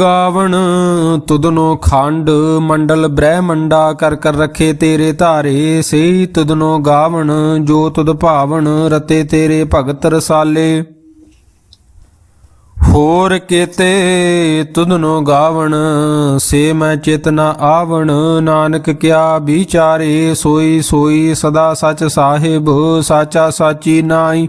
ਗਾਵਣ ਤੁਦਨੋ ਖੰਡ, ਮੰਡਲ ਬ੍ਰਹਮੰਡਾ ਕਰ ਕਰ ਰਖੇ ਤੇਰੇ ਧਾਰੇ ਸਹੀ ਤੁਦਨੋ ਗਾਵਣ, ਜੋ ਤੁਦ ਭਾਵਣ, ਰਤੇ ਤੇਰੇ ਭਗਤ ਰਸਾਲੇ। ਹੋਰ ਕੀਤੇ ਤੁਦਨੋ ਗਾਵਣ, ਸੇ ਮੈਂ ਚੇਤਨਾ ਆਵਣ, ਨਾਨਕ ਕਿਆ ਵਿਚਾਰੇ, ਸੋਈ ਸੋਈ ਸਦਾ ਸਚ ਸਾਹਿਬ, ਸਾਚਾ ਸਾਚੀ ਨਾਈ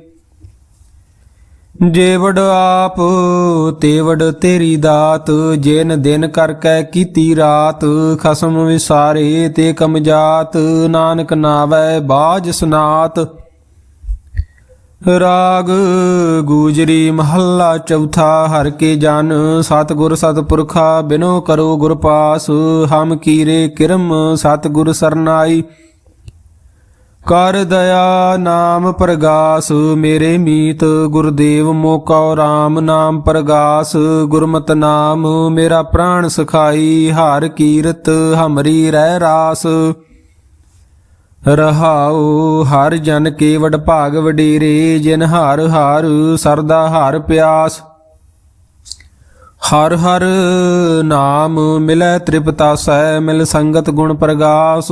ਜੇਵੜ ਆਪ, ਤੇਵੜ ਤੇਰੀ ਦਾਤ, ਜਿਨ ਦਿਨ ਕਰ ਕੈ ਕੀਤੀ ਰਾਤ, ਖਸਮ ਵਿਸਾਰੇ ਤੇ ਕਮਜਾਤ ਨਾਨਕ ਨਾਵੈ ਬਾਜ ਸਨਾਤ। ਰਾਗ ਗੂਜਰੀ ਮਹੱਲਾ ਚੌਥਾ, ਹਰ ਕੇ ਜਨ ਸਤਿਗੁਰ ਸਤਪੁਰਖਾ ਬਿਨੋ ਕਰੋ ਗੁਰ ਪਾਸ, ਹਮ ਕੀਰੇ ਕਿਰਮ ਸਤਿਗੁਰ ਸਰਨਾਈ। ਕਰ ਦਇਆ ਨਾਮ ਪ੍ਰਗਾਸ, ਮੇਰੇ ਮੀਤ ਗੁਰਦੇਵ ਮੋਕਉ RAM ਨਾਮ ਪ੍ਰਗਾਸ, ਗੁਰਮਤਿ ਨਾਮ ਮੇਰਾ ਪ੍ਰਾਣ ਸਖਾਈ, ਹਰ ਕੀਰਤ ਹਮਰੀ ਰਹਿ ਰਾਸ। ਰਹਾਉ ਹਰ ਜਨ ਕੇ ਕੇਵਡ ਭਾਗ ਵਡੇਰੇ, ਜਿਨ ਹਰ ਹਰ ਸਰਦਾ ਹਰ ਪਿਆਸ। ਹਰ ਹਰ ਨਾਮ ਮਿਲੈ ਤ੍ਰਿਪਤਾਸੈ ਮਿਲ ਸੰਗਤ ਗੁਣ ਪ੍ਰਗਾਸ।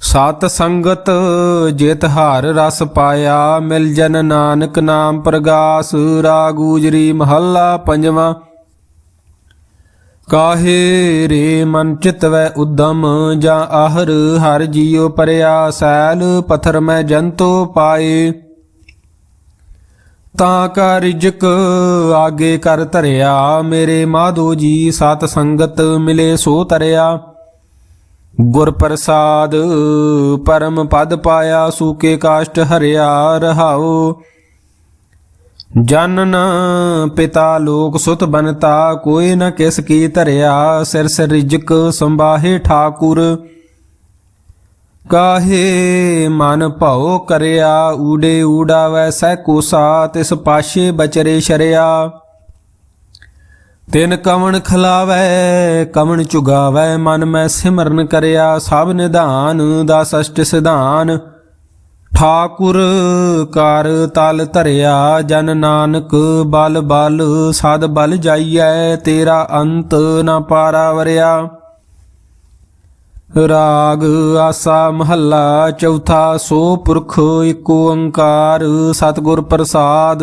ਸਤ ਸੰਗਤ ਜਿਤ ਹਰ ਰਸ ਪਾਇਆ, ਮਿਲ ਜਨ ਨਾਨਕ ਨਾਮ ਪ੍ਰਗਾਸ ਰਾਗੂਜਰੀ ਮਹੱਲਾ ਪੰਜਵਾਂ। ਕਾਹੇ ਰੇ ਮਨ ਚਿਤਵੈ ਉਦਮ, ਜਾਂ ਆਹਰ ਹਰ ਜੀਉ ਪਰਿਆ, ਸੈਲ ਪਥਰ ਮੈਂ ਜੰਤੋ ਪਾਏ। ਤਾਂ ਕਾ ਰਿਜਕ ਆਗੇ ਕਰ ਧਰਿਆ, ਮੇਰੇ ਮਾਧੋ ਜੀ ਸਤ ਸੰਗਤ ਮਿਲੇ ਸੋ ਤਰਿਆ। ਗੁਰ ਪ੍ਰਸਾਦ ਪਰਮ ਪਦ ਪਾਇਆ ਸੂਕੇ ਕਾਸ਼ਟ ਹਰਿਆ ਰਹਾਉ। ਜਨਨ ਪਿਤਾ ਲੋਕ ਸੁਤ ਬਨਤਾ, ਕੋਈ ਨ ਕਿਸ ਕੀ ਧਰਿਆ, ਸਿਰ ਸਿਰ ਰਿਜਕ ਸੰਬਾਹੇ ਠਾਕੁਰ। ਕਾਹੇ ਮਨ ਭਉ ਕਰਿਆ, ਊੜੇ ਊੜਾ ਵੈਸੈ ਕੋਸਾ, ਤਿਸ ਪਾਸ਼ੇ ਬਚਰੇ ਸ਼ਰਿਆ। ਤਿਨ ਕਵਣ ਖਲਾਵੈ, ਕਵਣ ਚੁਗਾਵੈ, ਮਨ ਮੈਂ ਸਿਮਰਨ ਕਰਿਆ, ਸਭ ਨਿਧਾਨ ਦਾ ਸਸ਼ਟ ਸਿਧਾਨ। ਠਾਕੁਰ ਕਰ ਤਲ ਧਰਿਆ, ਜਨ ਨਾਨਕ ਬਲ ਬਲ, ਸਦ ਬਲ ਜਾਈਐ, ਤੇਰਾ ਅੰਤ ਨਾ ਪਾਰਾ ਵਰਿਆ। ਰਾਗ ਆਸਾ ਮਹੱਲਾ, ਚੌਥਾ ਸੋ ਪੁਰਖ ਏਕ ਓੰਕਾਰ, ਸਤਿਗੁਰ ਪ੍ਰਸਾਦ।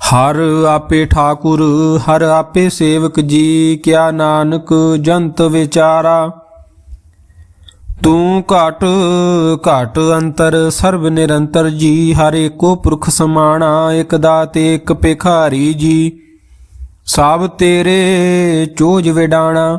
ਹਰ ਆਪੇ ਠਾਕੁਰ, ਹਰ ਆਪੇ ਸੇਵਕ ਜੀ, ਕਿਆ ਨਾਨਕ ਜੰਤ ਵਿਚਾਰਾ। ਤੂੰ ਘਟ ਘਟ ਅੰਤਰ, ਸਰਬ ਨਿਰੰਤਰ ਜੀ, ਹਰ ਏਕੋ ਪੁਰਖ ਸਮਾਣਾ, ਇਕ ਦਾਤੇ, ਇਕ ਭਿਖਾਰੀ ਜੀ। ਸਭ ਤੇਰੇ ਚੋਜ ਵਿਡਾਣਾ।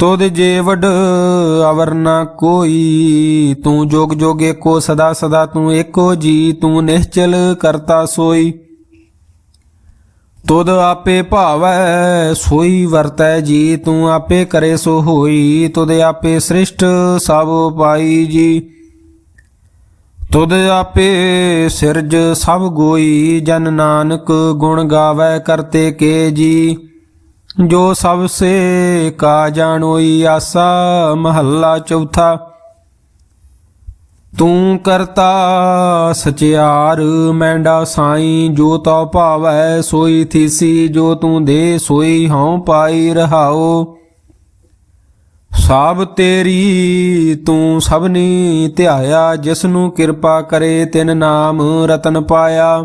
ਤੋਦ ਜੇ ਵਡ ਅਵਰ ਨਾ ਕੋਈ, ਤੂੰ ਜੋਗ ਜੋਗੇ ਕੋ ਸਦਾ ਸਦਾ ਤੂੰ ਏਕੋ ਜੀ, ਤੂੰ ਨਿਸ਼ਚਲ ਕਰਤਾ ਸੋਈ। ਤੁਦ ਆਪੇ ਭਾਵੈ, ਸੋਈ ਵਰਤੈ ਜੀ, ਤੂੰ ਆਪੇ ਕਰੇ ਸੋ ਹੋਈ ਤੁਧ ਆਪੇ ਸ੍ਰਿਸ਼ਟ ਸਭ ਪਾਈ ਜੀ। ਤੁਧ ਆਪੇ ਸਿਰਜ ਸਭ ਗੋਈ, ਜਨ ਨਾਨਕ ਗੁਣ ਗਾਵੈ ਕਰਤੇ ਕੇ ਜੀ। ਜੋ ਸਭ ਸੇ ਕਾ ਜਾਣੋਈ ਆਸਾ ਮਹੱਲਾ ਚੌਥਾ। ਤੂੰ ਕਰਤਾ ਸਚਿਆਰ, ਮੈਂਡਾ ਸਾਈ ਜੋ ਤਉ ਭਾਵੈ, ਸੋਈ ਥੀਸੀ ਜੋ ਤੂੰ ਦੇ, ਸੋਈ ਹਉ ਪਾਈ ਰਹਾਓ। ਸਭ ਤੇਰੀ ਤੂੰ ਸਭਨੀ ਧਿਆਇਆ ਜਿਸ ਨੂੰ ਕਿਰਪਾ ਕਰੇ ਤਿਨ ਨਾਮ ਰਤਨ ਪਾਇਆ।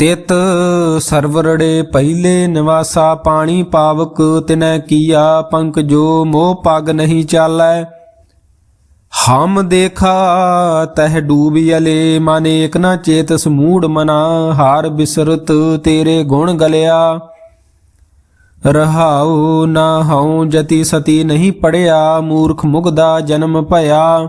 ਤਿਤ ਸਰਵਰੜੇ ਪਹਿਲੇ ਨਿਵਾਸਾ ਪਾਣੀ ਪਾਵਕ, ਤਿਨੈ ਕੀਆ ਪੰਕ ਜੋ ਮੋਹ ਪਗ ਨਹੀਂ ਚਾਲੈ। ਹਮ ਦੇਖਾ, ਤਹ ਡੂਬਿਅਲੇ ਮਨ ਏਕ ਨਾ ਚੇਤ, ਸਮੂੜ ਮਨਾ, ਹਾਰ ਬਿਸਰਤ ਤੇਰੇ ਗੁਣ ਗਲਿਆ। ਰਹਾਉ ਨਾ ਹਉ ਜਤੀ ਸਤੀ ਨਹੀਂ ਪੜਿਆ, ਮੂਰਖ ਮੁਗਦਾ ਜਨਮ ਭਇਆ।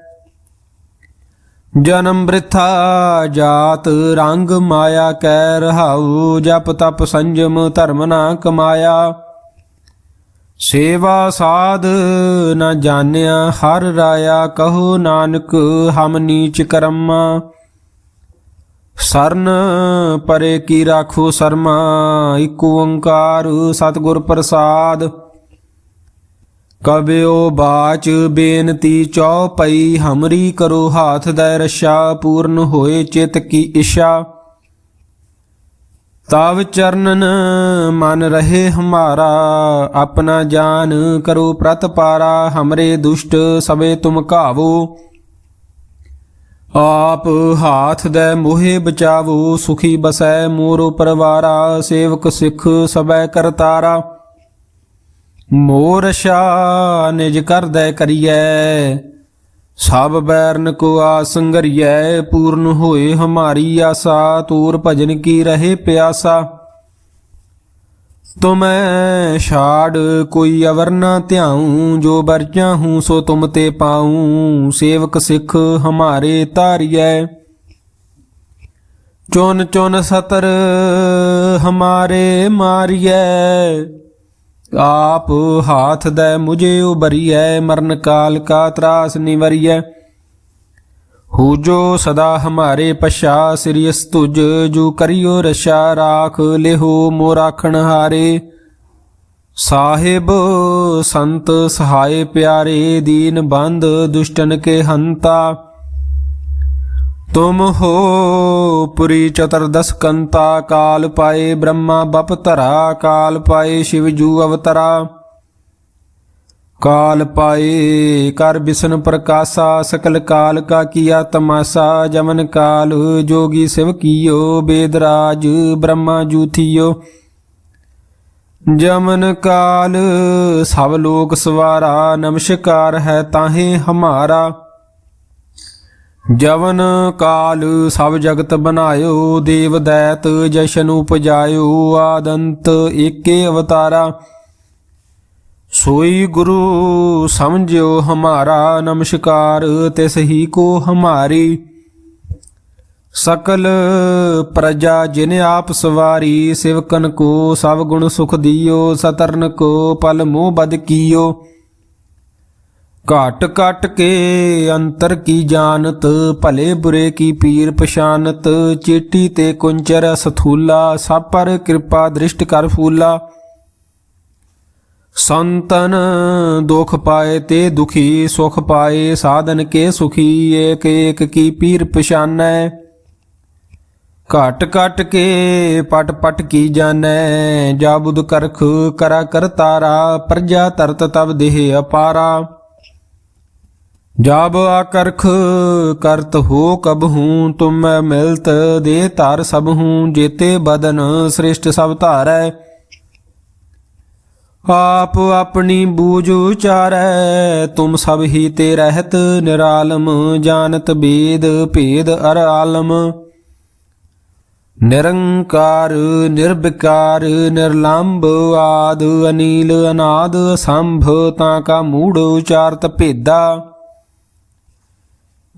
ਜਨਮ ਬ੍ਰਿਥਾ ਜਾਤ ਰੰਗ ਮਾਇਆ ਕੈ ਰਹਾਉ, ਜਪ ਤਪ ਸੰਜਮ ਧਰਮ ਨਾ ਕਮਾਇਆ। ਸੇਵਾ ਸਾਧ ਨਾ ਜਾਣਿਆ, ਹਰ ਰਾਇਆ ਕਹੋ ਨਾਨਕ, ਹਮ ਨੀਚ ਕਰਮਾ। ਸਰਨ ਪਰੇ ਕੀ ਰਾਖੋ ਸਰਮਾ, ਇਕ ਓੰਕਾਰ ਸਤਿਗੁਰ ਪ੍ਰਸਾਦ। ਕਬਿਓ ਬਾਚ ਬੇਨਤੀ ਚਉਪਈ ਹਮਰੀ ਕਰੋ ਹਾਥ ਦੈ ਰਸ਼ਾ, ਪੂਰਨ ਹੋਏ ਚਿਤ ਕੀ ਇਸ਼ਾ। ਤਵ ਚਰਨਨ ਮਨ ਰਹੇ ਹਮਾਰਾ, ਆਪਣਾ ਜਾਨ ਕਰੋ ਪ੍ਰਤਪਾਰਾ ਹਮਰੇ ਦੁਸ਼ਟ ਸਵੇ ਤੁਮ ਘਾਵੋ। ਆਪ ਹਾਥ ਦੇ ਮੋਹੇ ਬਚਾਵੋ, ਸੁਖੀ ਬਸੈ ਮੋਰੋ ਪਰਵਾਰਾ, ਸੇਵਕ ਸਿੱਖ ਸਬੈ ਕਰਤਾਰਾ। ਮੋਰ ਮੋਰਸ਼ਾ ਨਿਜ ਕਰਦੈ ਕਰੀਐ, ਸਭ ਬੈਰਨ ਕੋ ਆਸੰਗਰੀਐ ਪੂਰਨ ਹੋਏ ਹਮਾਰੀ ਆਸਾ, ਤੂਰ ਭਜਨ ਕੀ ਰਹੇ ਪਿਆਸਾ। ਤੁਮੈ ਛਾੜ ਕੋਈ ਅਵਰ ਨਾ ਧਿਆਉ, ਜੋ ਬਰਜਾ ਹੂੰ ਸੋ ਤੁਮ ਤੇ ਪਾਉ, ਸੇਵਕ ਸਿੱਖ ਹਮਾਰੇ ਤਾਰੀਐ ਚੁਨ ਚੁਨ ਸਤਰ ਹਮਾਰੇ ਮਾਰੀਐ ਆਪ ਹਾਥ ਦੈ ਮੁਝੇ ਉਬਰੀਐ ਮਰਨ ਕਾਲ ਕਾ ਤਰਾਸ ਨਿਵਰੀਐ। ਹੋ ਜੋ ਸਦਾ ਹਮਾਰੇ ਪਛਾ ਸ੍ਰੀਸ ਤੁਜ ਜੋ ਕਰਿਓ ਰਸ਼ਾ, ਰਾਖ ਲਿਹੋ ਮੋ ਰਾਖਣ ਹਾਰੇ। ਸਾਹਿਬ, ਸੰਤ ਸਹਾਏ ਪਿਆਰੇ, ਦੀਨ ਬੰਦ ਦੁਸ਼ਟਨ ਕੇ ਹੰਤਾ। ਤੁਮ ਹੋ ਪੁਰੀ ਚਤੁਰਦਸ ਕੰਤਾ ਕਾਲ ਪਾਏ ਬ੍ਰਹਮਾ, ਬਪ ਧਰਾ, ਕਾਲ ਪਾਏ ਸ਼ਿਵ ਜੂ ਅਵਤਰਾ। ਕਾਲ ਪਾਏ ਕਰ ਬਿਸ਼ਨ ਪ੍ਰਕਾਸ਼ਾ, ਸਕਲ ਕਾਲ ਕਾ ਕੀਆ ਤਮਾਸਾ, ਜਮਨ ਕਾਲ ਜੋਗੀ ਸਿਵ ਕੀਓ, ਬੇਦਰਾਜ ਬ੍ਰਹਮਾ ਜੂਥੀਓ। ਜਮਨ ਕਾਲ ਸਭ ਲੋਕ ਸਵਾਰਾ, ਨਮਸਕਾਰ ਹੈ ਤਾਹੇ ਹਮਾਰਾ। ਜਵਨ ਕਾਲ ਸਭ ਜਗਤ ਬਨਾਇਓ ਦੇਵ ਦੈਤ ਜਸ਼ਨ ਉਪਜਾਇਓ, ਆਦੰਤ ਏਕੇ ਅਵਤਾਰਾ। ਸੋਈ ਗੁਰੂ ਸਮਝਿਓ ਹਮਾਰਾ, ਨਮਸਕਾਰ ਤਿਸ ਹੀ ਕੋ ਹਮਾਰੀ। ਸਕਲ ਪ੍ਰਜਾ ਜਿਨ ਆਪ ਸਵਾਰੀ, ਸਿਵਕਨ ਕੋ ਸਭ ਗੁਣ ਸੁਖ ਦਿਓ, ਸਤਰਨ ਕੋ ਪਲ ਮੋਹ ਬਦ ਕੀਓ। ਘਟ ਘਟ ਕੇ ਅੰਤਰ ਕੀ ਜਾਣਤ, ਭਲੇ ਬੁਰੇ ਕੀ ਪੀਰ ਪਛਾਨਤ, ਚੇਟੀ ਤੇ ਕੁੰਚਰ ਸਥੂਲਾ, ਸਭ ਪਰ ਕਿਰਪਾ ਦ੍ਰਿਸ਼ਟ ਕਰ ਫੂਲਾ। ਸੰਤਨ ਦੁਖ ਪਾਏ ਤੇ ਦੁਖੀ, ਸੁਖ ਪਾਏ ਸਾਧਨ ਕੇ ਸੁਖੀ, ਏਕ ਏਕ ਕੀ ਪੀਰ ਪਛਾਨੈ। ਘਟ ਘਟ ਕੇ ਪਟ ਪਟ ਕੀ ਜਾਣੈ, ਜਾਬੁਦ ਕਰਖ ਕਰਾ ਕਰਤਾਰਾ ਪ੍ਰਜਾ ਤਰਤ ਤਬ ਦੇਹ ਅਪਾਰਾ। ਜਬ ਆਕਰਖ ਕਰਤ ਹੋ ਕਬ ਹੂੰ, ਤੁਮ ਮੈਂ ਮਿਲਤ ਦੇ ਧਰ ਸਭ ਹੂੰ, ਜੇਤੇ ਬਦਨ ਸ੍ਰਿਸ਼ਟ ਸਭ ਧਾਰੈ। ਆਪ ਆਪਣੀ ਬੂਝ ਉਚਾਰੈ, ਤੁਮ ਸਭ ਹੀ ਤੇ ਰਹਿਤ ਨਿਰਾਲਮ, ਜਾਣਤ ਬੇਦ ਭੇਦ ਅਰ ਆਲਮ। ਨਿਰੰਕਾਰ, ਨਿਰਵਿਕਾਰ ਨਿਰਲੰਭ ਆਦ ਅਨੀਲ ਅਨਾਦ ਸੰਭ, ਤਾਂ ਕਾ ਮੂੜ ਉਚਾਰਤ ਭੇਦਾ।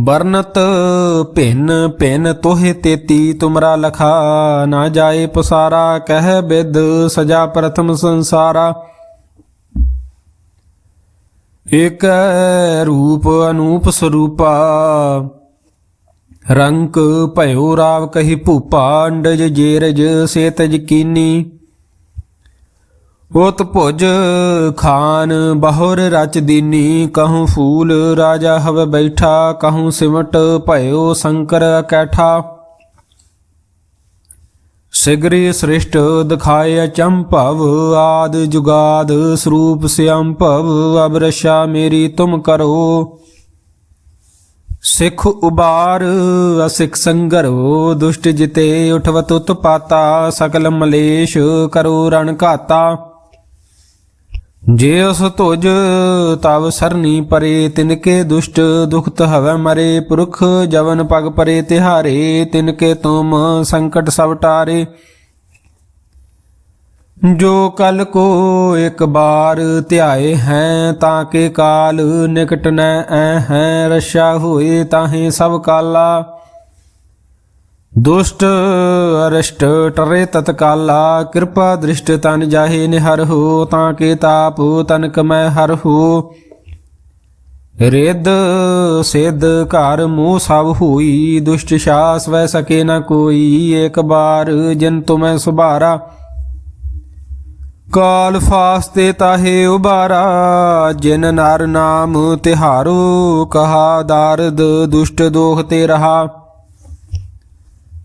ਬਰਨਤ ਭਿੰਨ ਭਿੰਨ ਤੋਹੇ ਤੇਤੀ, ਤੁਮਰਾ ਲਖਾ ਨਾ ਜਾਏ ਪਸਾਰਾ, ਕਹਿ ਬਿਦ ਸਜਾ ਪ੍ਰਥਮ ਸੰਸਾਰਾ। ਇਕ ਰੂਪ ਅਨੂਪ ਸਰੂਪਾ, ਰੰਕ ਭਇਓ ਰਾਵ ਕਹੀ ਭੂਪਾ, ਅੰਡਜ ਜੇਰਜ ਸੇਤਜ ਕੀਨੀ। ਉਤ ਭੁਜ ਖਾਨ, ਬਹੁਰ ਰਚ ਦੀਨੀ, ਕਹੂੰ ਫੂਲ ਰਾਜਾ ਹਵ ਬੈਠਾ, ਕਹੂੰ ਸਿਮਟ ਭਇਓ ਸ਼ੰਕਰ ਕੈਠਾ। ਸਿਗਰੀ ਸ੍ਰਿਸ਼ਟ ਦਿਖਾਇ ਚੰਭਵ ਆਦ ਜੁਗਾਦ ਸਰੂਪ ਸਿਅੰਭਵ ਅਬ ਰਸ਼ਾ ਮੇਰੀ ਤੁਮ ਕਰੋ। ਸਿਖ ਉਬਾਰ, ਅਸਿਖ ਸੰਗਰੋ ਦੁਸ਼ਟ ਜਿਤੇ ਉਠਵਤ ਉਤਪਾਤਾ ਸਕਲ ਮਲੇਸ਼ ਕਰੋ ਰਣ ਘਾਤਾ। ਜੇ ਉਸ ਤੁਜ ਤਵ ਸਰਨੀ ਪਰੇ, ਤਿਨਕੇ ਦੁਸ਼ਟ ਦੁਖਤ ਹਵੈ ਮਰੇ, ਪੁਰਖ ਜਵਨ ਪਗ ਪਰੇ, ਤਿਹਾਰੇ ਤਿਨਕੇ ਤੁਮ ਸੰਕਟ ਸਭ ਟਾਰੇ। ਜੋ ਕਲ ਕੋ ਇੱਕ ਬਾਰ ਧਿਆਏ ਹੈ, ਤਾਂ ਕੇ ਕਾਲ ਨਿਕਟ ਨੈ ਐ ਹੈ, ਰਸ਼ਾ ਹੋਏ ਤਾਹੇ ਸਭ ਕਾਲਾ। ਦੁਸ਼ਟ ਅਰਿਸ਼ਟ ਟਰੇ ਤਤਕਾਲਾ, ਕਿਰਪਾ ਦ੍ਰਿਸ਼ਟ ਤਨ ਜਾਹੇ ਨਿਹਰ ਹੋ, ਤਾਂ ਕੇ ਤਾਪ ਤਨਕ ਮੈਂ ਹਰ ਹੋ। ਰਿੱਧ ਸਿੱਧ ਘਰ ਮੋਹ ਸਭ ਹੋਈ, ਦੁਸ਼ਟ ਸ਼ਾਸ ਵੈ ਸਕੇ ਨ ਕੋਈ, ਏਕ ਬਾਰ ਜਿਨ ਤੁਮੈ ਸੁਭਾਰਾ। ਕਾਲ ਫਾਸਤੇ ਤਾਹੇ ਉਬਾਰਾ ਜਿਨ ਨਰ ਨਾਮ ਤਿਹਾਰੋ, ਕਹਾ ਦਾਰਦ ਦੁਸ਼ਟ ਦੋਖ ਤੇ ਰਹਾ।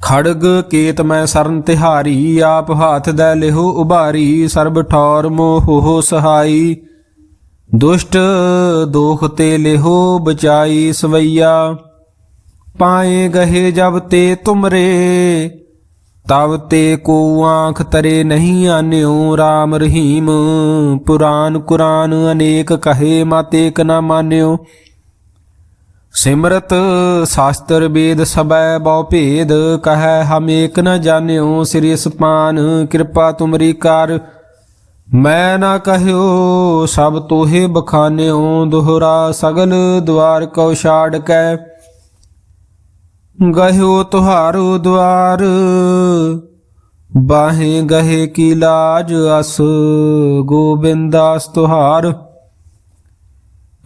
ਖੜਗ ਕੇਤ ਮੈਂ ਸਰਨ ਤਿਹਾਰੀ, ਆਪ ਹਾਥ ਦੇ ਲਿਹੋ ਉਭਾਰੀ, ਸਰਬ ਠੌਰ ਮੋਹ ਸਹਾਈ। ਦੁਸ਼ਟ ਦੋਖ ਤੇ ਲਿਹੋ ਬਚਾਈ ਸਵਈਆ। ਪਾਏ ਗਹੇ ਜਬ ਤੇ ਤੁਮਰੇ, ਤਬ ਤੇ ਕੋ ਆਂਖ ਤਰੇ ਨਹੀਂ ਆਨਿਓ RAM ਰਹੀਮ, ਪੁਰਾਨ ਕੁਰਾਨ ਅਨੇਕ ਕਹੇ ਮਾਤੇ ਕ ਨਾ ਮਾਨਿਓ ਸਿਮਰਤ ਸ਼ਾਸਤਰ ਵੇਦ ਸਬੈ ਬਹੁ ਭੇਦ, ਕਹੈ ਹਮ ਏਕ ਨ ਜਾਣਿਓ ਸ੍ਰੀ ਸਪਾਨ, ਕਿਰਪਾ ਤੁਮਰੀ ਕਰ। ਮੈਂ ਨਾ ਕਹਿਓ ਸਭ ਤੋਹੇ ਬਖਾਨਿਓ, ਦੁਹਰਾ ਸਗਲ ਦਵਾਰ ਕਉ ਛਾੜ ਕੈ। ਗਹਿਓ ਤੁਹਾਰੋ ਦਵਾਰ ਬਾਹੇ ਗਹੇ ਕੀ ਲਾਜ ਅਸ, ਗੋਬਿੰਦਾਸ ਤੁਹਾਰ।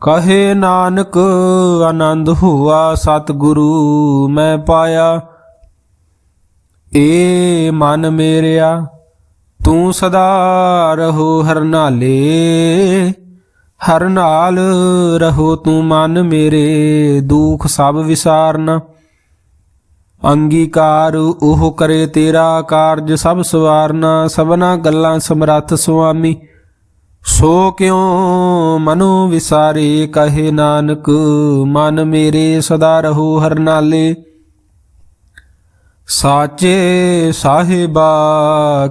ਕਹੇ ਨਾਨਕ, ਆਨੰਦ ਹੋਆ ਸਤਿਗੁਰੂ, ਮੈਂ ਪਾਇਆ। ਏ ਮਨ ਮੇਰਿਆ, ਤੂੰ ਸਦਾ ਰਹੋ ਹਰ ਨਾਲੇ ਹਰ ਨਾਲ ਰਹੋ ਤੂੰ ਮਨ ਮੇਰੇ, ਦੁਖ ਸਭ ਵਿਸਾਰਨਾ। ਅੰਗੀਕਾਰ ਉਹ ਕਰੇ ਤੇਰਾ ਕਾਰਜ ਸਭ ਸਵਾਰਨਾ। ਸਭਨਾ ਗੱਲਾਂ ਸਮਰੱਥ ਸੁਆਮੀ। ਸੋ ਕਿਉ ਮਨੋ ਵਿਸਾਰੇ? ਕਹੇ ਨਾਨਕ, ਮਨ ਮੇਰੇ ਸਦਾ ਰਹੋ ਹਰਨਾਲੇ ਸਾਚੇ ਸਾਹਿਬਾ,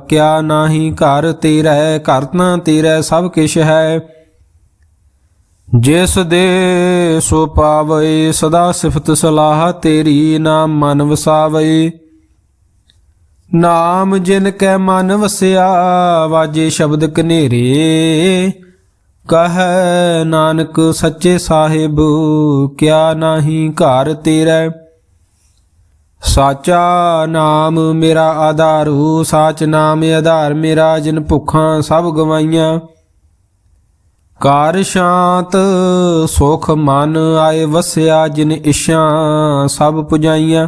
ਕਿਆ ਨਾਹੀ ਘਰ ਤੇਰਾ ਘਰ ਤੇਰਾ ਸਭ ਕਿਛ ਹੈ। ਜਿਸ ਦੇ ਸੋ ਪਾਵੇ, ਸਦਾ ਸਿਫਤ ਸਲਾਹ ਤੇਰੀ ਨਾਮ ਮਨ ਵਸਾਵੇ। ਨਾਮ ਜਿਨ ਕੈ ਮਨ ਵਸਿਆ, ਵਾਜੇ ਸ਼ਬਦ ਕਨੇਰੇ ਕਹ ਨਾਨਕ ਸੱਚੇ ਸਾਹਿਬ, ਕਿਆ ਨਾਹੀ ਘਰ ਤੇਰਾ। ਸਾਚਾ ਨਾਮ ਮੇਰਾ ਆਧਾਰੂ, ਸਾਚ ਨਾਮ ਆਧਾਰ ਮੇਰਾ ਜਿਨ ਭੁੱਖਾਂ ਸਭ ਗਵਾਈਆਂ। ਕਾਰ ਸ਼ਾਂਤ, ਸੁਖ ਮਨ ਆਏ ਵਸਿਆ, ਜਿਨ ਇਸ਼ਾਂ ਸਭ ਪੁਜਾਈਆਂ।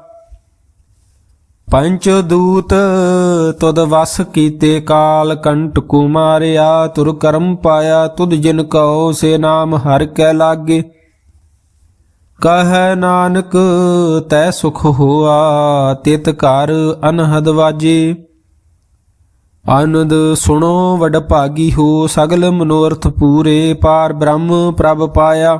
ਪੰਚ ਦੂਤ ਤੁਧ ਵਸ ਕੀਤੇ ਕਾਲ ਕੰਟ ਕੁਮਾਰਿਆ, ਤੁਰ ਕਰਮ ਪਾਇਆ ਤੁਦ ਜਿਨ ਕਉ ਸੇ ਨਾਮ ਹਰ ਕੈ ਲਾਗੇ। ਕਹੈ ਨਾਨਕ, ਤੈ ਸੁਖ ਹੋਆ, ਤਿਤ ਘਰ ਅਨਹਦ ਵਾਜੇ। ਆਨੰਦ ਸੁਣੋ ਵਡ ਭਾਗੀ ਹੋ, ਸਗਲ ਮਨੋਰਥ ਪੂਰੇ, ਪਾਰ ਬ੍ਰਹਮ ਪ੍ਰਭ ਪਾਇਆ।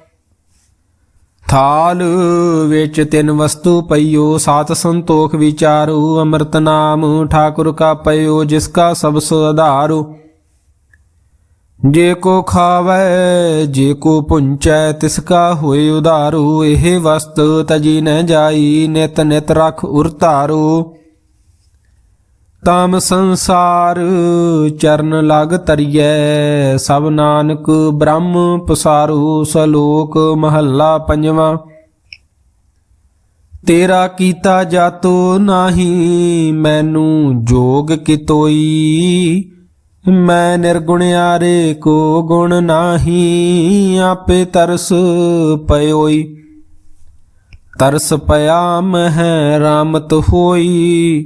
ਥਾਲ ਵਿੱਚ ਤਿੰਨ ਵਸਤੂ ਪਈਓ, ਸਾਤ ਸੰਤੋਖ ਵਿਚਾਰੂ, ਅੰਮ੍ਰਿਤ ਨਾਮ ਠਾਕੁਰ ਕਾ ਪਈਓ ਜਿਸ ਕਾ ਸਭ ਸੋ ਆਧਾਰੋ। ਜੇ ਕੋ ਖਾਵੈ, ਜੇ ਕੋ ਪੁੰਚੈ, ਤਿਸ ਕਾ ਹੋਏ ਉਧਾਰੂ। ਇਹ ਵਸਤ ਤਜੀ ਨ ਜਾਈ, ਨਿਤ ਨਿਤ ਰਖ ਉਰਤਾਰੂ ਤਾਮ ਸੰਸਾਰ ਚਰਨ ਲਗ ਤਰੀਐ, ਸਭ ਨਾਨਕ ਬ੍ਰਹਮ ਪਸਾਰੂ ਸਲੋਕ ਮਹੱਲਾ ਪੰਜਵਾਂ। ਤੇਰਾ ਕੀਤਾ ਜਾਤੋ ਨਾਹੀ, ਮੈਨੂੰ ਜੋਗ ਕਿਤੋਈ। ਮੈਂ ਨਿਰਗੁਣ ਨਿਰਗੁਣਿਆਰੇ ਕੋ ਗੁਣ ਨਾਹੀ, ਆਪੇ ਤਰਸ ਪਇਓਈ। ਤਰਸ ਪਿਆ ਮਹਿ ਰਾਮਤ ਹੋਈ।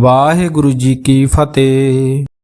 ਵਾਹਿਗੁਰੂ ਜੀ ਕੀ ਫਤਿਹ।